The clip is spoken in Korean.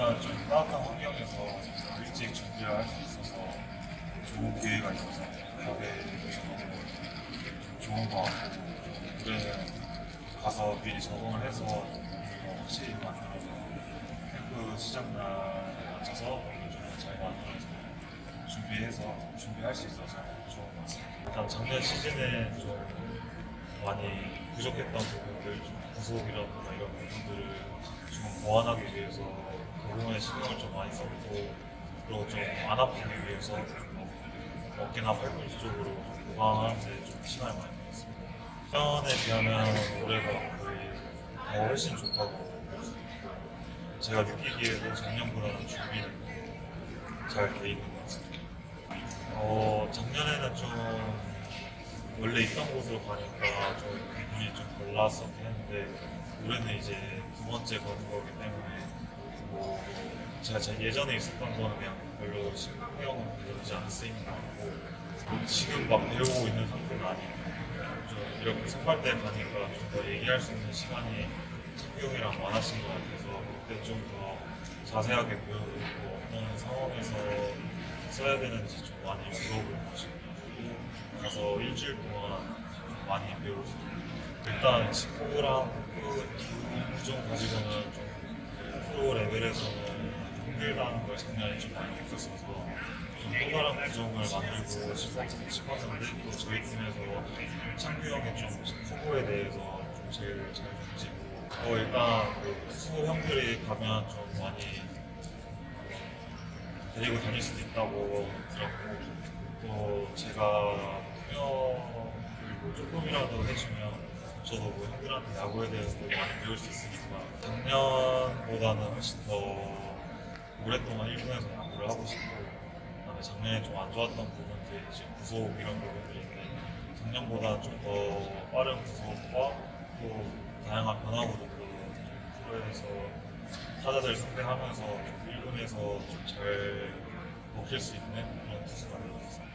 일단 좀 따뜻한 환경에서 일찍 준비를 할 수 있어서 좋은 기회가 있어서 가게에서도 좀 좋은 것 같고 올해는 가서 미리 적응을 해서 어, 확실히 만들어서 캠프 시작날에 맞춰서 좀잘 만들어서 준비해서 준비할 수 있어서 좋은 것 같습니다. 일단 작년 시즌에 좀 많이 부족했던 부분들, 좀 구속이라든가 이런 부분들을 좀 보완하기 위해서 그 신경을 좀 많이 썼고 그리고 좀 안 아프기 위해서 뭐 어깨나 팔꿈치 쪽으로 좀 보강하는데 좀 시간을 많이 들었습니다. 작년에 비하면 올해가 거의 더 훨씬 좋다고 제가 느끼기에도 작년보다는 준비는 잘돼 있는 것 같습니다. 어, 작년에는 좀 원래 있던 곳으로 가니까 좀 기분이 좀 달랐었긴 했는데 올해는 이제 두 번째 가는 거기 때문에 뭐 제가 제 예전에 있었던 그냥 별로 신경은 들지 않 쓰이는 것 같고 지금 막 배우고 있는 상태는 아니고 좀 이렇게 선발 때 가니까 좀 더 얘기할 수 있는 시간이 형이랑 많아진 것 같아서 그때 좀 더 자세하게 배우고 어떤 상황에서 써야 되는지 좀 많이 물어보고 싶고 가서 일주일 동안 많이 배우고 싶어요. 일단 직구랑 그 구종 가지고는 좀 프로 레벨에서는 힘들다는 걸 작년에 좀 많이 느꼈어서 좀또 다른 구종을 만들고 싶었- 싶었는데 또 저희 팀에서 창규 형이 좀 후보에 대해서 좀 제일 잘 던지고 어 일단 그 투수 형들이 가면 좀 많이 데리고 다닐 수도 있다고 들었고 또 제가 통역을 뭐 조금이라도 해주면 저도 뭐 형들한테 야구에 대해서 많이 배울 수 있으니까 작년보다는 훨씬 더 오랫동안 1군에서 야구를 하고 싶고 그다음에 작년에 좀 안 좋았던 부분들 이제 구속 이런 부분들인데 작년보다 좀 더 빠른 구속과 또 다양한 변화구도 좀 프로에서 타자들 상대하면서 1군에서 좀 잘 먹힐 수 있는 그런 투수가 되었습니다.